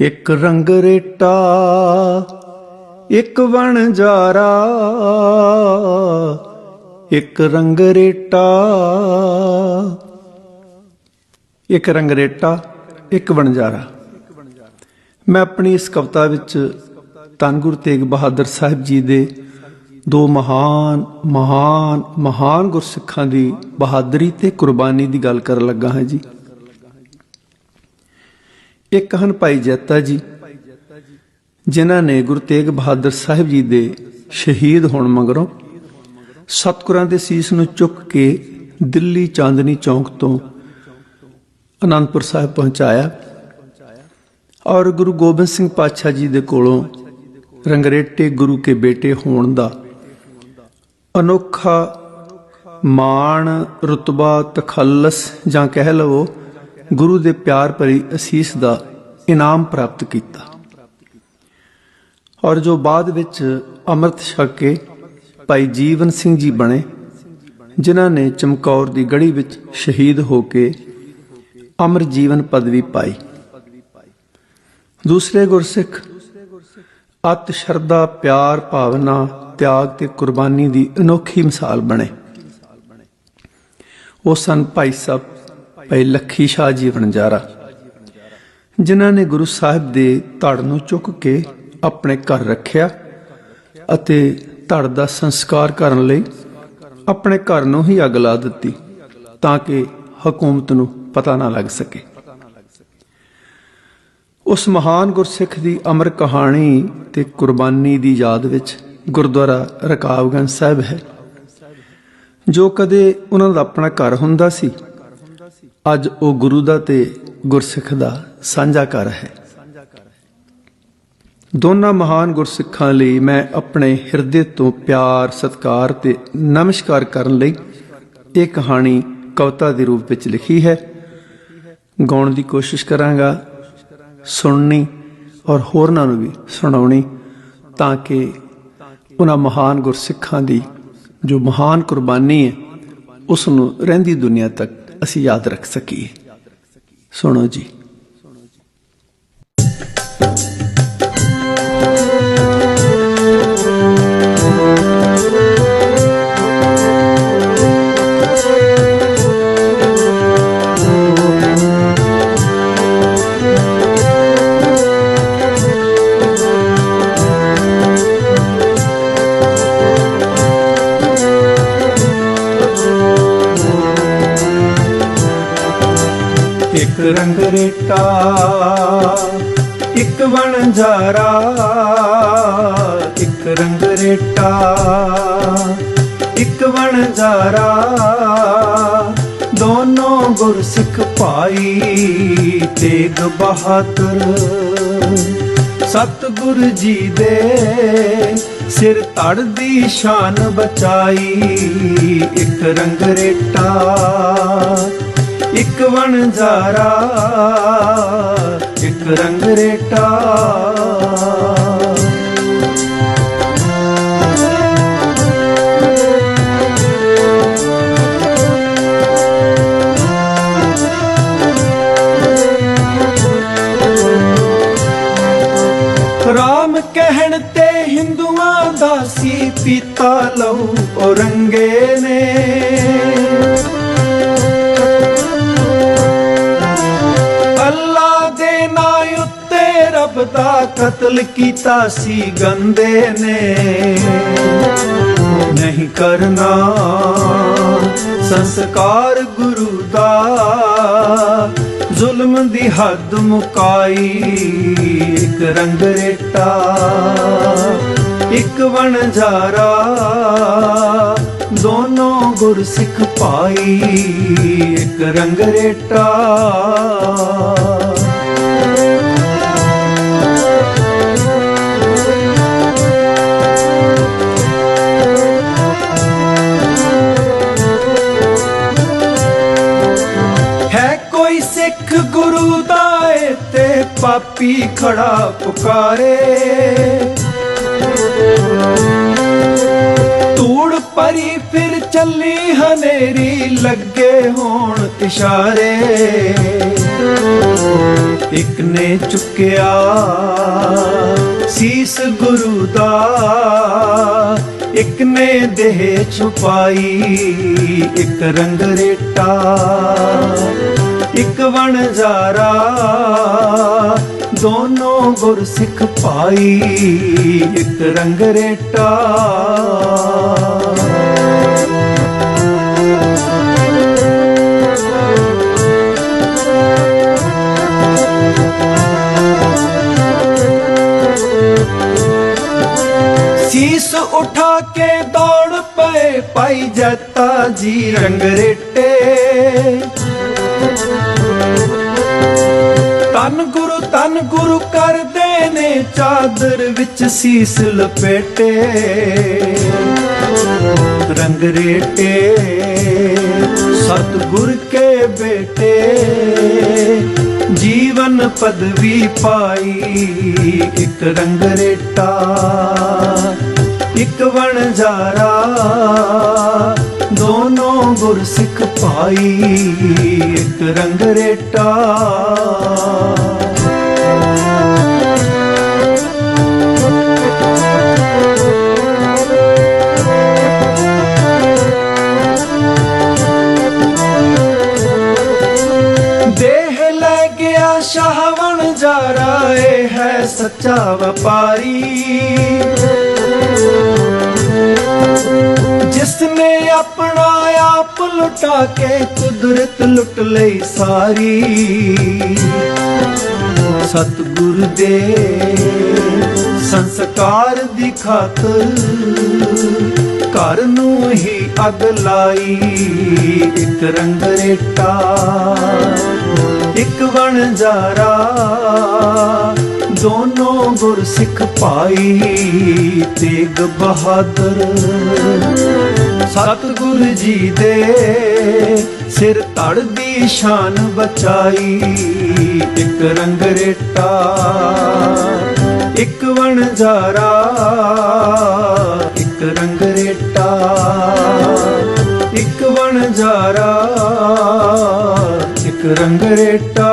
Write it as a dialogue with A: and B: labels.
A: ਇੱਕ ਰੰਗ ਰੇਟਾ, ਇੱਕ ਵਣਜਾਰਾ ਇੱਕ ਰੰਗ ਰੇਟਾ। ਇੱਕ ਰੰਗ ਰੇਟਾ, ਇੱਕ ਵਣਜਾਰਾ ਮੈਂ ਆਪਣੀ ਇਸ ਕਵਿਤਾ ਵਿੱਚ ਧੰਨ ਗੁਰੂ ਤੇਗ ਬਹਾਦਰ ਸਾਹਿਬ ਜੀ ਦੇ ਦੋ ਮਹਾਨ ਮਹਾਨ ਮਹਾਨ ਗੁਰਸਿੱਖਾਂ ਦੀ ਬਹਾਦਰੀ ਤੇ ਕੁਰਬਾਨੀ ਦੀ ਗੱਲ ਕਰਨ ਲੱਗਾ ਹਾਂ ਜੀ। ਇੱਕ ਹਨ ਭਾਈ ਜੈਤਾ ਜੀ, ਜਿਨ੍ਹਾਂ ਨੇ ਗੁਰੂ ਤੇਗ ਬਹਾਦਰ ਸਾਹਿਬ ਜੀ ਦੇ ਸ਼ਹੀਦ ਹੋਣ ਮਗਰੋਂ ਸਤਿਗੁਰਾਂ ਦੇ ਸੀਸ ਨੂੰ ਚੁੱਕ ਕੇ ਦਿੱਲੀ ਚਾਂਦਨੀ ਚੌਂਕ ਤੋਂ ਅਨੰਦਪੁਰ ਸਾਹਿਬ ਪਹੁੰਚਾਇਆ ਔਰ ਗੁਰੂ ਗੋਬਿੰਦ ਸਿੰਘ ਪਾਤਸ਼ਾਹ ਜੀ ਦੇ ਕੋਲੋਂ ਰੰਗਰੇਟੇ ਗੁਰੂ ਕੇ ਬੇਟੇ ਹੋਣ ਦਾ ਅਨੋਖਾ ਮਾਣ, ਰਤਬਾ, ਤਖੱਲਸ ਜਾਂ ਕਹਿ ਲਵੋ ਗੁਰੂ ਦੇ ਪਿਆਰ ਭਰੀ ਅਸੀਸ ਦਾ ਇਨਾਮ ਪ੍ਰਾਪਤ ਕੀਤਾ। ਔਰ ਜੋ ਬਾਅਦ ਵਿੱਚ ਅੰਮ੍ਰਿਤ ਛਕ ਕੇ ਭਾਈ ਜੀਵਨ ਸਿੰਘ ਜੀ ਬਣੇ, ਜਿਨ੍ਹਾਂ ਨੇ ਚਮਕੌਰ ਦੀ ਗੜੀ ਵਿੱਚ ਸ਼ਹੀਦ ਹੋ ਕੇ ਅਮਰ ਜੀਵਨ ਪਦਵੀ ਪਾਈ। ਦੂਸਰੇ ਗੁਰਸਿੱਖ, ਅਤ ਸ਼ਰਧਾ ਪਿਆਰ ਭਾਵਨਾ ਤਿਆਗ ਤੇ ਕੁਰਬਾਨੀ ਦੀ ਅਨੋਖੀ ਮਿਸਾਲ ਬਣੇ। ਉਹ ਸਨ ਭਾਈ ਸਾਹਿਬ ਭਾਈ ਲੱਖੀ ਸ਼ਾਹ ਜੀ ਵਣਜਾਰਾ। ਜਿਨ੍ਹਾਂ ਨੇ ਗੁਰੂ ਸਾਹਿਬ ਦੇ ਧੜ ਨੂੰ ਚੁੱਕ ਕੇ ਆਪਣੇ ਘਰ ਰੱਖਿਆ ਅਤੇ ਧੜ ਦਾ ਸੰਸਕਾਰ ਕਰਨ ਲਈ ਆਪਣੇ ਘਰ ਨੂੰ ਹੀ ਅੱਗ ਲਾ ਦਿੱਤੀ ਤਾਂ ਕਿ ਹਕੂਮਤ ਨੂੰ ਪਤਾ ਨਾ ਲੱਗ ਸਕੇ। ਉਸ ਮਹਾਨ ਗੁਰਸਿੱਖ ਦੀ ਅਮਰ ਕਹਾਣੀ ਤੇ ਕੁਰਬਾਨੀ ਦੀ ਯਾਦ ਵਿੱਚ ਗੁਰਦੁਆਰਾ ਰਕਾਬਗੰਜ ਸਾਹਿਬ ਹੈ, ਜੋ ਕਦੇ ਉਹਨਾਂ ਦਾ ਆਪਣਾ ਘਰ ਹੁੰਦਾ ਸੀ ਅੱਜ ਉਹ ਗੁਰੂ ਦਾ ਤੇ ਗੁਰਸਿੱਖ ਦਾ ਸਾਂਝਾ ਘਰ ਹੈ। ਦੋਨਾਂ ਮਹਾਨ ਗੁਰਸਿੱਖਾਂ ਲਈ ਮੈਂ ਆਪਣੇ ਹਿਰਦੇ ਤੋਂ ਪਿਆਰ, ਸਤਿਕਾਰ ਤੇ ਨਮਸਕਾਰ ਕਰਨ ਲਈ ਇਹ ਕਹਾਣੀ ਕਵਿਤਾ ਦੇ ਰੂਪ ਵਿੱਚ ਲਿਖੀ ਹੈ। ਗਾਉਣ ਦੀ ਕੋਸ਼ਿਸ਼ ਕਰਾਂਗਾ, ਸੁਣਨੀ ਔਰ ਹੋਰਨਾਂ ਨੂੰ ਵੀ ਸੁਣਾਉਣੀ ਤਾਂ ਕਿ ਉਹਨਾਂ ਮਹਾਨ ਗੁਰਸਿੱਖਾਂ ਦੀ ਜੋ ਮਹਾਨ ਕੁਰਬਾਨੀ ਹੈ, ਉਸ ਨੂੰ ਰਹਿੰਦੀ ਦੁਨੀਆ ਤੱਕ ਅਸੀਂ ਯਾਦ ਰੱਖ ਸਕੀਏ। ਸੁਣੋ ਜੀ। ਇੱਕ ਰੰਗ ਰੇਟਾ, ਇੱਕ ਵਣਜਾਰਾ ਇੱਕ ਰੰਗ ਰੇਟਾ, ਇੱਕ ਵਣਜਾਰਾ ਦੋਨੋਂ ਗੁਰਸਿੱਖ ਪਾਈ ਤੇਗ ਬਹਾਦਰ। ਸਤਿਗੁਰ ਜੀ ਦੇ ਸਿਰ ਧੜ ਦੀ ਸ਼ਾਨ ਬਚਾਈ, ਇੱਕ ਰੰਗ ਰੇਟਾ ਇੱਕ ਵਣਜਾਰਾ ਇੱਕ ਰੰਗ ਰੇਟਾ। ਰਾਮ ਕਹਿਣ ਤੇ ਹਿੰਦੂਆਂ ਦਾ ਸੀ ਪੀਤਾ ਲਹੂ, ਔਰੰਗੇ ਨੇ। ਰੱਬ ਦਾ ਕਤਲ ਕੀਤਾ ਸੀ, ਗੰਦੇ ਨੇ। ਨਹੀਂ ਕਰਨਾ, ਸੰਸਕਾਰ ਗੁਰੂ ਦਾ। ਜ਼ੁਲਮ ਦੀ ਹੱਦ ਮੁਕਾਈ, ਇੱਕ ਰੰਗ ਰੇਟਾ। ਇੱਕ ਵਣਜਾਰਾ ਦੋਨੋਂ ਗੁਰਸਿੱਖ ਪਾਈ ਇੱਕ ਰੰਗ ਰੇਟਾ। ਪਾਪੀ ਖੜਾ ਪੁਕਾਰੇ। ਤੂੜ ਪਰੀ ਫਿਰ ਚੱਲੀ ਹਨੇਰੀ ਲੱਗੇ ਹੋਣ ਇਸ਼ਾਰੇ। ਇੱਕ ਨੇ ਚੁੱਕਿਆ ਸੀਸ ਗੁਰੂ ਦਾ, ਇੱਕ ਨੇ ਦੇਹ ਛੁਪਾਈ, ਇੱਕ ਰੰਗ ਰੇਟਾ, ਇੱਕ ਵਣਜਾਰਾ। ਦੋਨੋ ਗੁਰ ਸਿੱਖ ਪਾਈ, ਇੱਕ ਰੰਗ ਰੇਟਾ। ਸੀਸ ਉਠਾ ਕੇ ਦੌੜ ਪਏ ਪਾਈ ਜੱਤਾ ਜੀ, ਰੰਗ ਰੇਟੇ। ਤਨ ਗੁਰੂ ਤਨ ਗੁਰੂ ਕਰਦੇ ਨੇ, ਚਾਦਰ ਵਿੱਚ ਸੀਸ ਲਪੇਟੇ। ਰੰਗ ਰੇਟੇ, ਸਤਿਗੁਰ ਕੇ ਬੇਟੇ। ਜੀਵਨ ਪਦਵੀ ਪਾਈ, ਇੱਕ ਰੰਗ ਰੇਟਾ, ਇੱਕ ਵਣਜਾਰਾ। ਦੋਨੋਂ ਗੁਰਸਿੱਖ ਪਾਈ ਇੱਕ ਰੰਗ ਰੇਟਾ। ਦੇਹ ਲੈ ਗਿਆ ਸ਼ਾਹਵਣ ਜਾਰਾ, ਇਹ ਹੈ ਸੱਚਾ ਵਪਾਰੀ। ਜਿਸ ਨੇ ਆਪਣਾ ਆਪ ਲੁਟਾ ਕੇ ਕੁਦਰਤ ਲੁੱਟ ਲਈ ਸਾਰੀ। ਸਤਿਗੁਰ ਦੇ ਸੰਸਕਾਰ ਦੀ ਖਾਤਰ ਘਰ ਨੂੰ ਹੀ ਅਗ ਲਾਈ। ਇੱਕ ਰੰਗ ਰੇਟਾ ਇੱਕ ਵਣਜਾਰਾ ਦੋਨੋਂ ਗੁਰਸਿੱਖ ਪਾਈ ਤੇਗ ਬਹਾਦਰ। ਸਤਿਗੁਰ ਜੀ ਦੇ ਸਿਰ ਧੜ ਦੀ ਸ਼ਾਨ ਬਚਾਈ, ਇੱਕ ਰੰਗ ਰੇਟਾ, ਇੱਕ ਵਣਜਾਰਾ ਇੱਕ ਰੰਗ ਰੇਟਾ, ਇੱਕ ਵਣਜਾਰਾ ਇੱਕ ਰੰਗ ਰੇਟਾ।